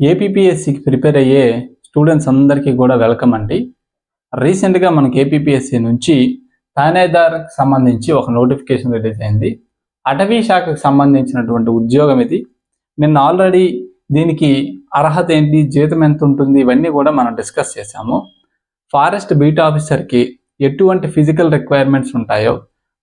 ఏపీపీఎస్సికి prepare అయ్యే students అందరికీ కూడా వెల్కమ్ అండి. రీసెంట్గా మనకి ఏపీపీఎస్సి నుంచి థానేదార్కి సంబంధించి ఒక నోటిఫికేషన్ రిలీజ్ అయింది. అటవీ శాఖకు సంబంధించినటువంటి ఉద్యోగం ఇది. నిన్న ఆల్రెడీ దీనికి అర్హత ఏంటి జీతం ఎంత ఉంటుంది ఇవన్నీ కూడా మనం డిస్కస్ చేశాము. ఫారెస్ట్ బీట్ ఆఫీసర్కి ఎటువంటి ఫిజికల్ రిక్వైర్మెంట్స్ ఉంటాయో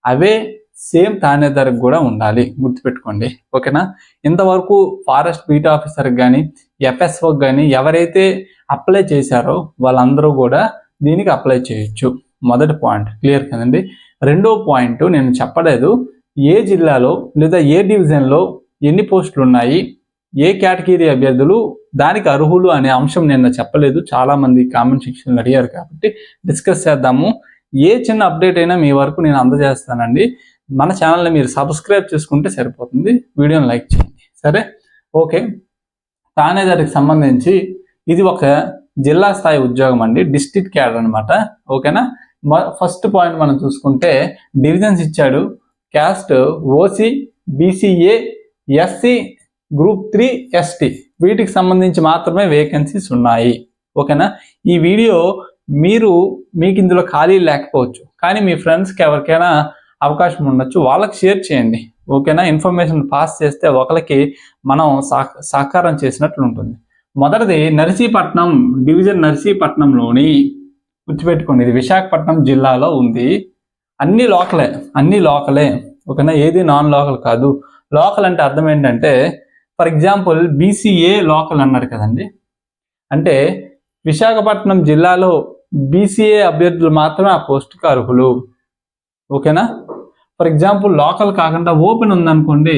అవే సేమ్ థానేదార్కి కూడా ఉండాలి. గుర్తుపెట్టుకోండి. ఓకేనా? ఇంతవరకు ఫారెస్ట్ బీట్ ఆఫీసర్కి కానీ ఎఫ్ఎస్ఓకి కానీ ఎవరైతే అప్లై చేశారో వాళ్ళందరూ కూడా దీనికి అప్లై చేయొచ్చు. మొదటి పాయింట్. క్లియర్ కదండి? రెండో పాయింట్ నేను చెప్పలేదు. ఏ జిల్లాలో లేదా ఏ డివిజన్లో ఎన్ని పోస్టులు ఉన్నాయి ఏ కేటగిరీ అభ్యర్థులు? దానికి అర్హులు అనే అంశం నిన్న చెప్పలేదు. చాలామంది కామెంట్ సెక్షన్లో అడిగారు కాబట్టి డిస్కస్ చేద్దాము. ఏ చిన్న అప్డేట్ అయినా మీ వరకు నేను అందజేస్తానండి. మన ఛానల్ని మీరు సబ్స్క్రైబ్ చేసుకుంటే సరిపోతుంది. వీడియోని లైక్ చేయండి. సరే? ఓకే. తానే దానికి సంబంధించి ఇది ఒక జిల్లా స్థాయి ఉద్యోగం అండి. డిస్ట్రిక్ట్ క్యాడర్ అనమాట ఓకేనా? ఫస్ట్ పాయింట్ మనం చూసుకుంటే డివిజన్స్ ఇచ్చాడు. Caste OC BCA SC group three ST. వీటికి సంబంధించి మాత్రమే వేకెన్సీస్ ఉన్నాయి. ఓకేనా? ఈ వీడియో మీరు మీకు ఇందులో ఖాళీ లేకపోవచ్చు. కానీ మీ ఫ్రెండ్స్కి ఎవరికైనా అవకాశం ఉండొచ్చు. వాళ్ళకి షేర్ చేయండి. ఓకేనా? ఇన్ఫర్మేషన్ పాస్ చేస్తే ఒకరికి మనం సహకారం చేసినట్లు ఉంటుంది. మొదటిది నర్సీపట్నం డివిజన్ నర్సీపట్నంలోని గుర్తుపెట్టుకోండి. ఇది విశాఖపట్నం జిల్లాలో ఉంది. అన్ని లోకలే అన్ని లోకలే. ఓకేనా? ఏది నాన్ లోకల్ కాదు. లోకల్ అంటే అర్థం ఏంటంటే ఫర్ ఎగ్జాంపుల్ బీసీఏ లోకల్ అన్నారు కదండి. అంటే విశాఖపట్నం జిల్లాలో బీసీఏ అభ్యర్థులు మాత్రమే ఆ పోస్టుకు అర్హులు. ఓకేనా? ఎగ్జాంపుల్ లోకల్ కాకుండా ఓపెన్ ఉందనుకోండి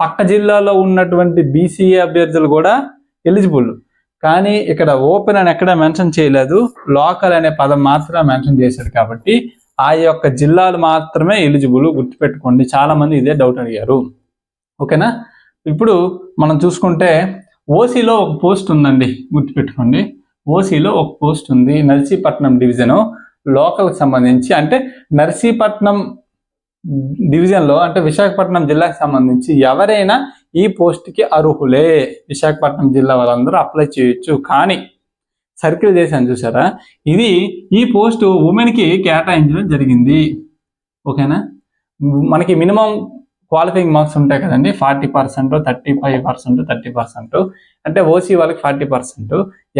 పక్క జిల్లాలో ఉన్నటువంటి బీసీఏ అభ్యర్థులు కూడా ఎలిజిబుల్. కానీ ఇక్కడ ఓపెన్ అని ఎక్కడ మెన్షన్ చేయలేదు. లోకల్ అనే పదం మాత్రమే మెన్షన్ చేశారు కాబట్టి ఆ యొక్క జిల్లాలు మాత్రమే ఎలిజిబుల్ గుర్తుపెట్టుకోండి. చాలా మంది ఇదే డౌట్ అడిగారు. ఓకేనా? ఇప్పుడు మనం చూసుకుంటే ఓసీలో ఒక పోస్ట్ ఉందండి గుర్తుపెట్టుకోండి. ఓసీలో ఒక పోస్ట్ ఉంది నర్సీపట్నం డివిజను లోకల్కి సంబంధించి. అంటే నర్సీపట్నం డివిజన్లో అంటే విశాఖపట్నం జిల్లాకు సంబంధించి ఎవరైనా ఈ పోస్ట్కి అర్హులే. విశాఖపట్నం జిల్లా వాళ్ళందరూ అప్లై చేయొచ్చు. కానీ సర్కిల్ చేశాను చూసారా? ఇది ఈ పోస్ట్ ఉమెన్కి కేటాయించడం జరిగింది. ఓకేనా? మనకి మినిమం క్వాలిఫైయింగ్ మార్క్స్ ఉంటాయి కదండి. Forty percent thirty five percent thirty percent. అంటే ఓసీ వాళ్ళకి ఫార్టీ పర్సెంట్.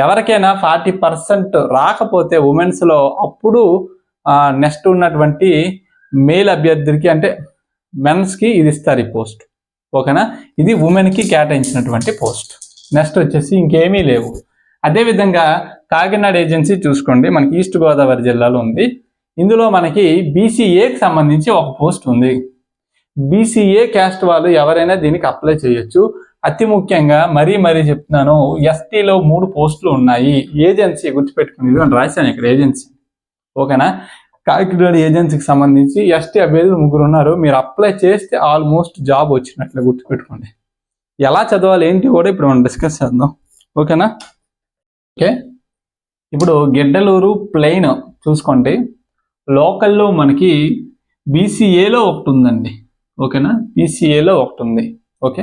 ఎవరికైనా ఫార్టీ పర్సెంట్ రాకపోతే ఉమెన్స్లో అప్పుడు నెక్స్ట్ ఉన్నటువంటి మేల్ అభ్యర్థికి అంటే మెన్స్కి ఇది ఇస్తారు ఈ పోస్ట్. ఓకేనా? ఇది ఉమెన్కి కేటాయించినటువంటి పోస్ట్. నెక్స్ట్ వచ్చేసి ఇంకేమీ లేవు. అదేవిధంగా కాకినాడ ఏజెన్సీ చూసుకోండి. మనకి ఈస్ట్ గోదావరి జిల్లాలో ఉంది. ఇందులో మనకి బీసీఏకి సంబంధించి ఒక పోస్ట్ ఉంది. బీసీఏ క్యాస్ట్ వాళ్ళు ఎవరైనా దీనికి అప్లై చేయొచ్చు. అతి ముఖ్యంగా మరీ మరీ చెప్తున్నాను ఎస్టీలో మూడు పోస్టులు ఉన్నాయి. ఏజెన్సీ గుర్తుపెట్టుకుని అని రాశాను ఇక్కడ ఏజెన్సీ. ఓకేనా? కాకినాడ ఏజెన్సీకి సంబంధించి ఎస్టీ అభ్యర్థులు ముగ్గురు ఉన్నారు. మీరు అప్లై చేస్తే ఆల్మోస్ట్ జాబ్ వచ్చినట్లు గుర్తుపెట్టుకోండి. ఎలా చదవాలి ఏంటి కూడా ఇప్పుడు మనం డిస్కస్ చేద్దాం. ఓకేనా? ఓకే. ఇప్పుడు గిడ్డలూరు ప్లెయిన్ చూసుకోండి. లోకల్లో మనకి బీసీఏలో ఒకటి ఉందండి. ఓకేనా? బీసీఏలో ఒకటి ఉంది. ఓకే.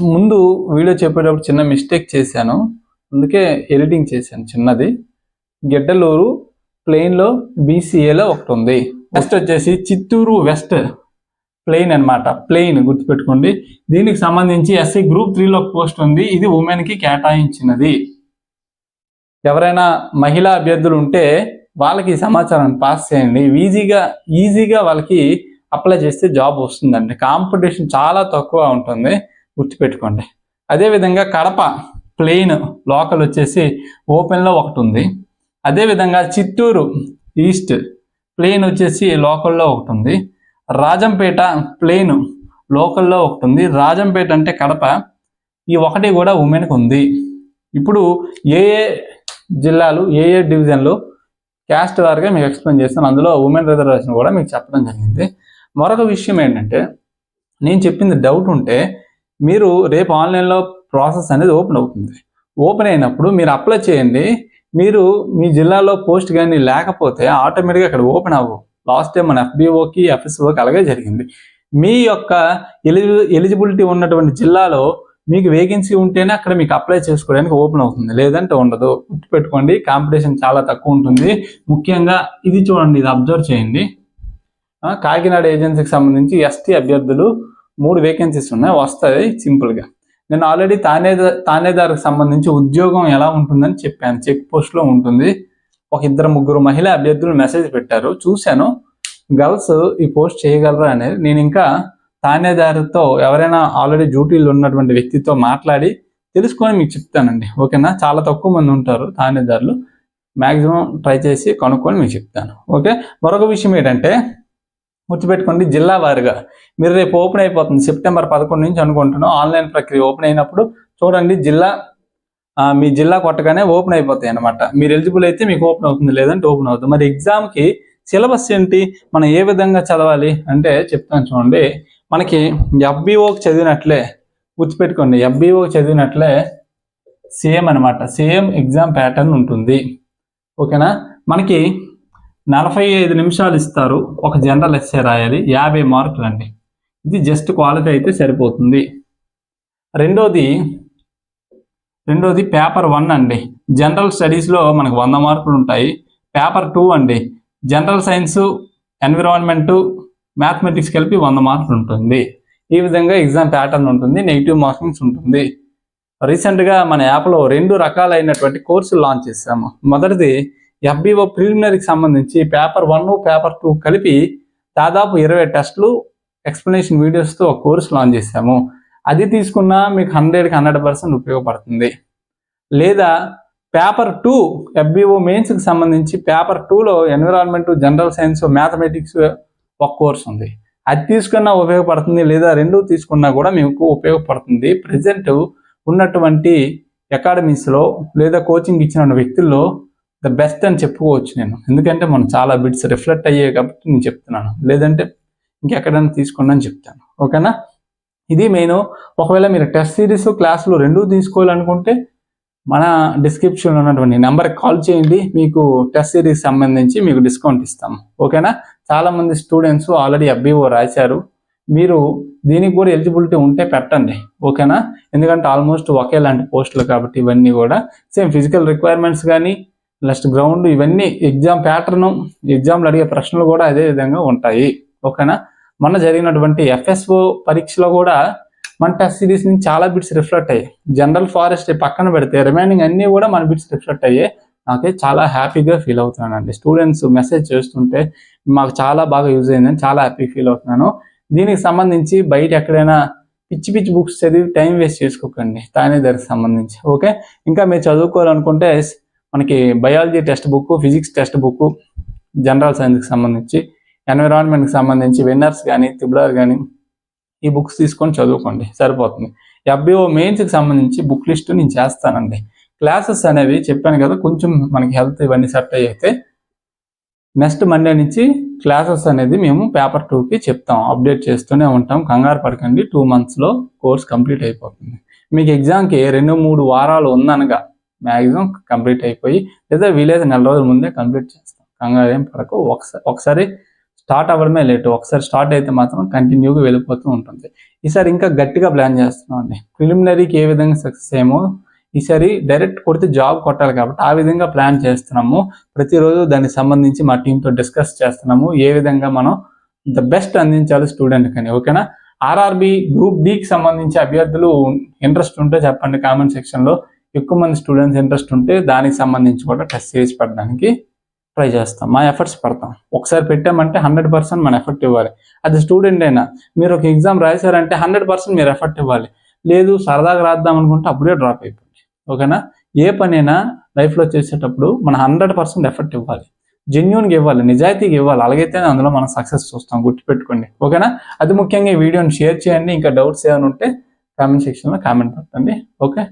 ముందు వీడియో చెప్పేటప్పుడు చిన్న మిస్టేక్ చేశాను. అందుకే ఎడిటింగ్ చేశాను చిన్నది. గిడ్డలూరు ప్లెయిన్లో బీసీఏలో ఒకటి ఉంది. నెక్స్ట్ వచ్చేసి చిత్తూరు వెస్ట్ ప్లెయిన్ అన్నమాట. ప్లెయిన్ గుర్తుపెట్టుకోండి. దీనికి సంబంధించి ఎస్సీ గ్రూప్ త్రీలో ఒక పోస్ట్ ఉంది. ఇది ఉమెన్కి కేటాయించినది. ఎవరైనా మహిళా అభ్యర్థులు ఉంటే వాళ్ళకి ఈ సమాచారాన్ని పాస్ చేయండి. ఈజీగా ఈజీగా వాళ్ళకి అప్లై చేస్తే జాబ్ వస్తుందండి. కాంపిటీషన్ చాలా తక్కువ ఉంటుంది. గుర్తుపెట్టుకోండి. అదేవిధంగా కడప ప్లెయిన్ లోకల్ వచ్చేసి ఓపెన్లో ఒకటి ఉంది. అదేవిధంగా చిత్తూరు ఈస్ట్ ప్లెయిన్ వచ్చేసి లోకల్లో ఒకటి ఉంది రాజంపేట ప్లెయిన్ లోకల్లో ఒకటి ఉంది రాజంపేట అంటే కడప. ఈ ఒకటి కూడా ఉమెన్కి ఉంది. ఇప్పుడు ఏ ఏ జిల్లాలు ఏ ఏ డివిజన్లు క్యాస్ట్ వారిగా మీకు ఎక్స్ప్లెయిన్ చేస్తాను అందులో ఉమెన్ రిజర్వేషన్ కూడా మీకు చెప్పడం జరిగింది. మరొక విషయం ఏంటంటే నేను చెప్పింది డౌట్ ఉంటే మీరు రేపు ఆన్లైన్లో ప్రాసెస్ అనేది ఓపెన్ అవుతుంది. ఓపెన్ అయినప్పుడు మీరు అప్లై చేయండి. మీరు మీ జిల్లాలో పోస్ట్ కానీ లేకపోతే ఆటోమేటిక్గా అక్కడ ఓపెన్ అవ్వవు. లాస్ట్ టైం మన ఎఫ్బిఓకి ఎఫ్ఎస్ఓకి అలాగే జరిగింది. మీ యొక్క ఎలిజి ఎలిజిబిలిటీ ఉన్నటువంటి జిల్లాలో మీకు వేకెన్సీ ఉంటేనే అక్కడ మీకు అప్లై చేసుకోవడానికి ఓపెన్ అవుతుంది. లేదంటే ఉండదు. గుర్తుపెట్టుకోండి కాంపిటీషన్ చాలా తక్కువ ఉంటుంది. ముఖ్యంగా ఇది చూడండి ఇది అబ్జర్వ్ చేయండి. కాకినాడ ఏజెన్సీకి సంబంధించి ఎస్టీ అభ్యర్థులు మూడు వేకెన్సీస్ ఉన్నాయి. వస్తాయి సింపుల్గా. నేను ఆల్రెడీ తానే తానేదారుకు సంబంధించి ఉద్యోగం ఎలా ఉంటుందని చెప్పాను. చెక్ పోస్ట్లో ఉంటుంది. ఒక ఇద్దరు ముగ్గురు మహిళా అభ్యర్థులు మెసేజ్ పెట్టారు. చూశాను. గర్ల్స్ ఈ పోస్ట్ చేయగలరా అనేది. నేను ఇంకా తానేదారుతో ఎవరైనా ఆల్రెడీ డ్యూటీలు ఉన్నటువంటి వ్యక్తితో మాట్లాడి తెలుసుకొని మీకు చెప్తానండి. ఓకేనా? చాలా తక్కువ మంది ఉంటారు తానేదారులు మ్యాక్సిమం ట్రై చేసి కనుక్కొని మీకు చెప్తాను. ఓకే? మరొక విషయం ఏంటంటే గుర్తుపెట్టుకోండి జిల్లా వారిగా. మీరు రేపు ఓపెన్ అయిపోతుంది సెప్టెంబర్ పదకొండు నుంచి అనుకుంటున్నాం ఆన్లైన్ ప్రక్రియ ఓపెన్ అయినప్పుడు చూడండి జిల్లా మీ జిల్లా కొట్టగానే ఓపెన్ అయిపోతాయి అనమాట మీరు ఎలిజిబుల్ అయితే మీకు ఓపెన్ అవుతుంది లేదంటే ఓపెన్ అవుతుంది. మరి ఎగ్జామ్కి సిలబస్ ఏంటి? మనం ఏ విధంగా చదవాలి? అంటే చెప్తాను చూడండి. మనకి ఎఫ్బిఓకి చదివినట్లే గుర్తుపెట్టుకోండి ఎఫ్బిఓకి చదివినట్లే సేమ్ అనమాట సేమ్ ఎగ్జామ్ ప్యాటర్న్ ఉంటుంది. ఓకేనా? మనకి నలభై ఐదు నిమిషాలు ఇస్తారు. ఒక జనరల్ ఎస్సే రాయాలి. యాభై మార్కులు అండి. ఇది జస్ట్ క్వాలిటీ అయితే సరిపోతుంది. రెండోది రెండోది పేపర్ వన్ అండి. జనరల్ స్టడీస్లో మనకు వంద మార్కులు ఉంటాయి. పేపర్ టూ అండి. జనరల్ సైన్స్ ఎన్విరాన్మెంట్ మ్యాథమెటిక్స్ కలిపి వంద మార్కులు ఉంటుంది. ఈ విధంగా ఎగ్జామ్ ప్యాటర్న్ ఉంటుంది. నెగిటివ్ మార్కింగ్స్ ఉంటుంది. రీసెంట్గా మన యాప్లో రెండు రకాలైనటువంటి కోర్సులు లాంచ్ చేసాము మొదటిది ఎఫ్బిఓ ప్రిలిమినరీకి సంబంధించి పేపర్ వన్ పేపర్ టూ కలిపి దాదాపు ఇరవై టెస్టులు ఎక్స్ప్లెనేషన్ వీడియోస్తో ఒక కోర్స్ లాంచ్ చేసాము అది తీసుకున్నా మీకు హండ్రెడ్కి హండ్రెడ్ పర్సెంట్ ఉపయోగపడుతుంది. లేదా పేపర్ టూ ఎఫ్బిఓ మెయిన్స్కి సంబంధించి పేపర్ టూలో ఎన్విరాన్మెంట్ జనరల్ సైన్స్ మ్యాథమెటిక్స్ ఒక కోర్స్ ఉంది. అది తీసుకున్నా ఉపయోగపడుతుంది లేదా రెండు తీసుకున్నా కూడా మీకు ఉపయోగపడుతుంది. ప్రజెంట్ ఉన్నటువంటి అకాడమీస్లో లేదా కోచింగ్ ఇచ్చిన వ్యక్తుల్లో ద బెస్ట్ అని చెప్పుకోవచ్చు నేను. ఎందుకంటే మనం చాలా బిట్స్ రిఫ్లెక్ట్ అయ్యాయి కాబట్టి నేను చెప్తున్నాను. లేదంటే ఇంకెక్కడైనా తీసుకున్నా అని చెప్తాను. ఓకేనా? ఇది మెయిన్ ఒకవేళ మీరు టెస్ట్ సిరీస్ క్లాసులు రెండూ తీసుకోవాలనుకుంటే మన డిస్క్రిప్షన్లో ఉన్నటువంటి నెంబర్కి కాల్ చేయండి. మీకు టెస్ట్ సిరీస్ సంబంధించి మీకు డిస్కౌంట్ ఇస్తాము. ఓకేనా? చాలా మంది స్టూడెంట్స్ ఆల్రెడీ ఎఫ్బిఓ రాశారు. మీరు దీనికి కూడా ఎలిజిబిలిటీ ఉంటే పెట్టండి. ఓకేనా? ఎందుకంటే ఆల్మోస్ట్ ఒకేలాంటి పోస్టులు కాబట్టి ఇవన్నీ కూడా సేమ్ ఫిజికల్ రిక్వైర్మెంట్స్ కానీ నెక్స్ట్ గ్రౌండ్ ఇవన్నీ ఎగ్జామ్ ప్యాటర్ను ఎగ్జామ్లు అడిగే ప్రశ్నలు కూడా అదే విధంగా ఉంటాయి. ఓకేనా? మొన్న జరిగినటువంటి ఎఫ్ఎస్ఓ పరీక్షలో కూడా మన టెస్ట్ సిరీస్ నుంచి చాలా బిట్స్ రిఫ్లెక్ట్ అయ్యాయి. జనరల్ ఫారెస్ట్ పక్కన పెడితే రిమైనింగ్ అన్నీ కూడా మన బిట్స్ రిఫ్లెక్ట్ అయ్యాయి. నాకే చాలా హ్యాపీగా ఫీల్ అవుతున్నానండి. స్టూడెంట్స్ మెసేజ్ చేస్తుంటే మాకు చాలా బాగా యూజ్ అయిందని చాలా హ్యాపీ ఫీల్ అవుతున్నాను. దీనికి సంబంధించి బయట ఎక్కడైనా పిచ్చి పిచ్చి బుక్స్ చదివి టైం వేస్ట్ చేసుకోకండి. తానే దానికి సంబంధించి. ఓకే? ఇంకా మీరు చదువుకోవాలనుకుంటే మనకి biology textbook physics textbook general సైన్స్కి సంబంధించి ఎన్విరాన్మెంట్కి సంబంధించి విన్నర్స్ కానీ త్రిబులర్ కానీ ఈ బుక్స్ తీసుకొని చదువుకోండి సరిపోతుంది. ఎఫ్బిఓ మెయిన్స్కి సంబంధించి బుక్ లిస్ట్ నేను చేస్తానండి. క్లాసెస్ అనేవి చెప్పాను కదా కొంచెం మనకి హెల్త్ ఇవన్నీ సెట్ అయితే నెక్స్ట్ మండే నుంచి క్లాసెస్ అనేది మేము పేపర్ టూకి చెప్తాం అప్డేట్ చేస్తూనే ఉంటాం కంగారు పడకండి టూ మంత్స్లో కోర్స్ కంప్లీట్ అయిపోతుంది. మీకు ఎగ్జామ్కి రెండు మూడు వారాలు ఉందనగా మ్యాక్సిమం కంప్లీట్ అయిపోయి లేదా వీలైతే నెల రోజుల ముందే కంప్లీట్ చేస్తాం. కంగారు ఏం పడకు. ఒకసారి ఒకసారి స్టార్ట్ అవ్వడమే లేటు. ఒకసారి స్టార్ట్ అయితే మాత్రం కంటిన్యూగా వెళ్ళిపోతూ ఉంటుంది. ఈసారి ఇంకా గట్టిగా ప్లాన్ చేస్తున్నాం అండి. ప్రిలిమినరీకి ఏ విధంగా సక్సెస్ ఏమో ఈసారి డైరెక్ట్ కొడితే జాబ్ కొట్టాలి కాబట్టి ఆ విధంగా ప్లాన్ చేస్తున్నాము. ప్రతిరోజు దానికి సంబంధించి మా టీంతో డిస్కస్ చేస్తున్నాము. ఏ విధంగా మనం ద బెస్ట్ అందించాలి స్టూడెంట్ కానీ. ఓకేనా? ఆర్ఆర్బి గ్రూప్ డికి సంబంధించి అభ్యర్థులు ఇంట్రెస్ట్ ఉంటే చెప్పండి కామెంట్ సెక్షన్లో. ఎక్కువ మంది స్టూడెంట్స్ ఇంట్రెస్ట్ ఉంటే దానికి సంబంధించి కూడా టెస్ట్ సిరీస్ పెట్టడానికి ట్రై చేస్తాం. మా ఎఫర్ట్స్ పడతాం. ఒకసారి పెట్టామంటే హండ్రెడ్ పర్సెంట్ మన ఎఫర్ట్ ఇవ్వాలి. అది స్టూడెంట్ అయినా మీరు ఒక ఎగ్జామ్ రాశారంటే హండ్రెడ్ పర్సెంట్ మీరు ఎఫర్ట్ ఇవ్వాలి. లేదు సరదాగా రాద్దాం అనుకుంటే అప్పుడే డ్రాప్ అయిపోయింది ఓకేనా? ఏ పనైనా లైఫ్లో చేసేటప్పుడు మన హండ్రెడ్ పర్సెంట్ ఎఫర్ట్ ఇవ్వాలి. జెన్యున్గా ఇవ్వాలి నిజాయితీగా ఇవ్వాలి. అలాగైతే అందులో మనం సక్సెస్ చూస్తాం. గుర్తుపెట్టుకోండి. ఓకేనా? అది ముఖ్యంగా ఈ వీడియోని షేర్ చేయండి. ఇంకా డౌట్స్ ఏమైనా ఉంటే కామెంట్ సెక్షన్లో కామెంట్ పెట్టండి. Okay?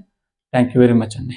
Thank you very much అండి